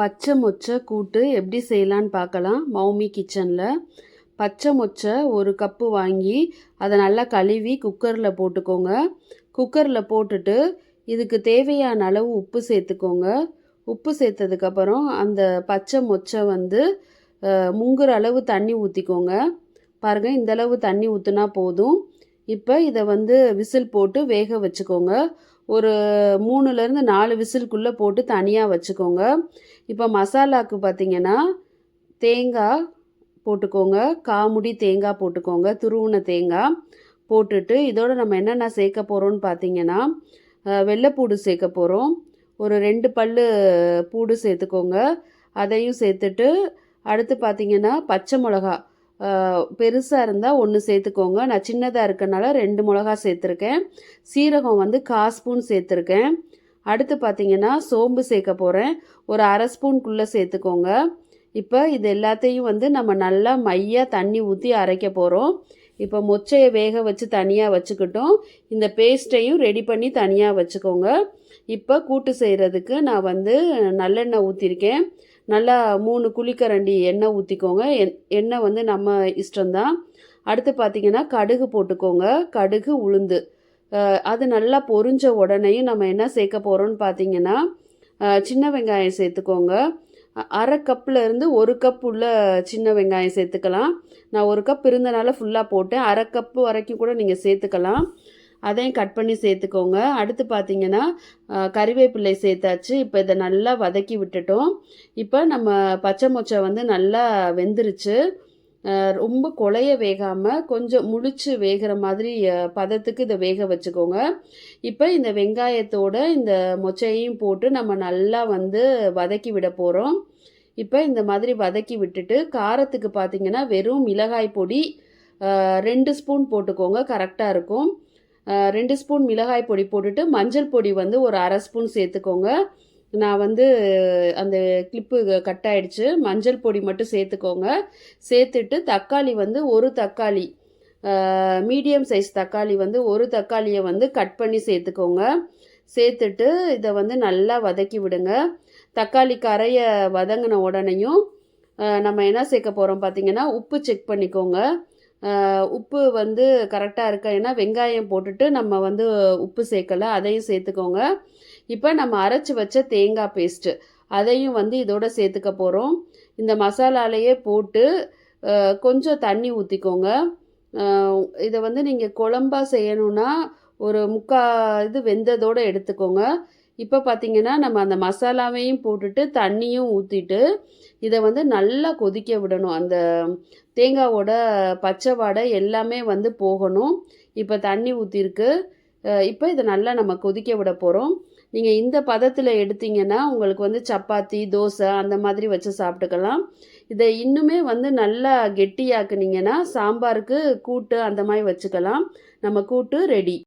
பச்சை மொச்சை கூட்டு எப்படி செய்யலான்னு பார்க்கலாம். மௌமி கிச்சனில் பச்சை மொச்சை ஒரு கப்பு வாங்கி அதை நல்லா கழுவி குக்கரில் போட்டுக்கோங்க. குக்கரில் போட்டுட்டு இதுக்கு தேவையான அளவு உப்பு சேர்த்துக்கோங்க. உப்பு சேர்த்ததுக்கப்புறம் அந்த பச்சை மொச்சை வந்து முங்குற அளவு தண்ணி ஊற்றிக்கோங்க பாருங்கள் இந்த அளவு தண்ணி ஊற்றினா போதும். இப்போ இதை வந்து விசில் போட்டு வேக வச்சுக்கோங்க. ஒரு மூணுலேருந்து நாலு விசிலுக்குள்ளே போட்டு தனியாக வச்சுக்கோங்க. இப்போ மசாலாவுக்கு பார்த்திங்கன்னா தேங்காய் போட்டுக்கோங்க. காமுடி தேங்காய் போட்டுக்கோங்க. துருவின தேங்காய் போட்டுட்டு இதோட நம்ம என்னென்ன சேர்க்க போகிறோம்னு பார்த்தீங்கன்னா வெள்ளைப்பூடு சேர்க்க போகிறோம் ஒரு ரெண்டு பல்லு பூடு சேர்த்துக்கோங்க. அதையும் சேர்த்துட்டு அடுத்து பார்த்திங்கன்னா பச்சை மிளகா பெருசாக இருந்தால் ஒன்று சேர்த்துக்கோங்க. நான் சின்னதாக இருக்கனால ரெண்டு மிளகா சேர்த்துருக்கேன். சீரகம் வந்து கால் ஸ்பூன் சேர்த்துருக்கேன். அடுத்து பார்த்தீங்கன்னா சோம்பு சேர்க்க போகிறேன் ஒரு அரை ஸ்பூன்குள்ளே சேர்த்துக்கோங்க. இப்போ இது எல்லாத்தையும் வந்து நம்ம நல்லா மையாக தண்ணி ஊற்றி அரைக்க போகிறோம் இப்போ மொச்சையை வேக வச்சு தனியாக வச்சுக்கிட்டோம். இந்த பேஸ்ட்டையும் ரெடி பண்ணி தனியாக வச்சுக்கோங்க. இப்போ கூட்டு செய்கிறதுக்கு நான் வந்து நல்லெண்ணெய் ஊற்றிருக்கேன் நல்லா மூணு குழிக்கரண்டி எண்ணெய் ஊற்றிக்கோங்க என் எண்ணெய் வந்து நம்ம இஷ்டம்தான். அடுத்து பார்த்தீங்கன்னா கடுகு போட்டுக்கோங்க. கடுகு உளுந்து. அது நல்லா பொரிஞ்ச உடனேயும் நம்ம என்ன சேர்க்க போகிறோம்னு பார்த்தீங்கன்னா சின்ன வெங்காயம் சேர்த்துக்கோங்க. அரை கப்பில் இருந்து ஒரு கப் உள்ள சின்ன வெங்காயம் சேர்த்துக்கலாம். நான் ஒரு கப் இருந்தனால ஃபுல்லாக போட்டேன். அரை கப்பு வரைக்கும் கூட நீங்கள் சேர்த்துக்கலாம். அதையும் கட் பண்ணி சேர்த்துக்கோங்க. அடுத்து பார்த்தீங்கன்னா கறிவேப்பிலை சேர்த்தாச்சு. இப்போ இதை நல்லா வதக்கி விட்டுட்டோம். இப்போ நம்ம பச்சை மொச்சை வந்து நல்லா வெந்துருச்சு. ரொம்ப குழைய வேகாமல் கொஞ்சம் முழிச்சு வேகிற மாதிரி பதத்துக்கு இதை வேக வச்சுக்கோங்க. இப்போ இந்த வெங்காயத்தோட இந்த மொச்சையும் போட்டு நம்ம நல்லா வந்து வதக்கி விட போகிறோம் இப்போ இந்த மாதிரி வதக்கி விட்டுட்டு காரத்துக்கு பார்த்தீங்கன்னா வெறும் மிளகாய் பொடி ரெண்டு ஸ்பூன் போட்டுக்கோங்க. கரெக்டாக இருக்கும். ரெண்டு ஸ்பூன் மிளகாய் பொடி போட்டுட்டு மஞ்சள் பொடி வந்து ஒரு அரை ஸ்பூன் சேர்த்துக்கோங்க. நான் வந்து அந்த கிளிப்பு கட் ஆகிடுச்சு மஞ்சள் பொடி மட்டும் சேர்த்துக்கோங்க. சேர்த்துட்டு தக்காளி வந்து ஒரு தக்காளி மீடியம் சைஸ் தக்காளி வந்து ஒரு தக்காளியை வந்து கட் பண்ணி சேர்த்துக்கோங்க. சேர்த்துட்டு இதை வந்து நல்லா வதக்கி விடுங்க. தக்காளி கரைய வதங்கின உடனேயும் நம்ம என்ன சேர்க்க போகிறோம் பார்த்தீங்கன்னா உப்பு செக் பண்ணிக்கோங்க. உப்பு வந்து கரெக்டாக இருக்கா? ஏன்னா வெங்காயம் போட்டுட்டு நம்ம வந்து உப்பு சேர்க்கல அதையும் சேர்த்துக்கோங்க. இப்போ நம்ம அரைச்சி வச்ச தேங்காய் பேஸ்ட்டு அதையும் வந்து இதோட சேர்த்துக்க போகிறோம் இந்த மசாலாலேயே போட்டு கொஞ்சம் தண்ணி ஊற்றிக்கோங்க இதை வந்து நீங்கள் குழம்பா செய்யணும்னா ஒரு முக்கா இது வெந்ததோடு எடுத்துக்கோங்க. இப்போ பார்த்தீங்கன்னா நம்ம அந்த மசாலாவையும் போட்டுட்டு தண்ணியும் ஊற்றிட்டு இதை வந்து நல்லா கொதிக்க விடணும். அந்த தேங்காவோட பச்சை வாடை எல்லாமே வந்து போகணும். இப்போ தண்ணி ஊற்றிருக்கு இப்போ இதை நல்லா நம்ம கொதிக்க விட போகிறோம் நீங்கள் இந்த பதத்தில் எடுத்தீங்கன்னா உங்களுக்கு வந்து சப்பாத்தி தோசை அந்த மாதிரி வச்சு சாப்பிட்டுக்கலாம். இதை இன்னுமே வந்து நல்லா கெட்டியாக்குனீங்கன்னா சாம்பாருக்கு கூட்டு அந்த மாதிரி வச்சுக்கலாம். நம்ம கூட்டு ரெடி.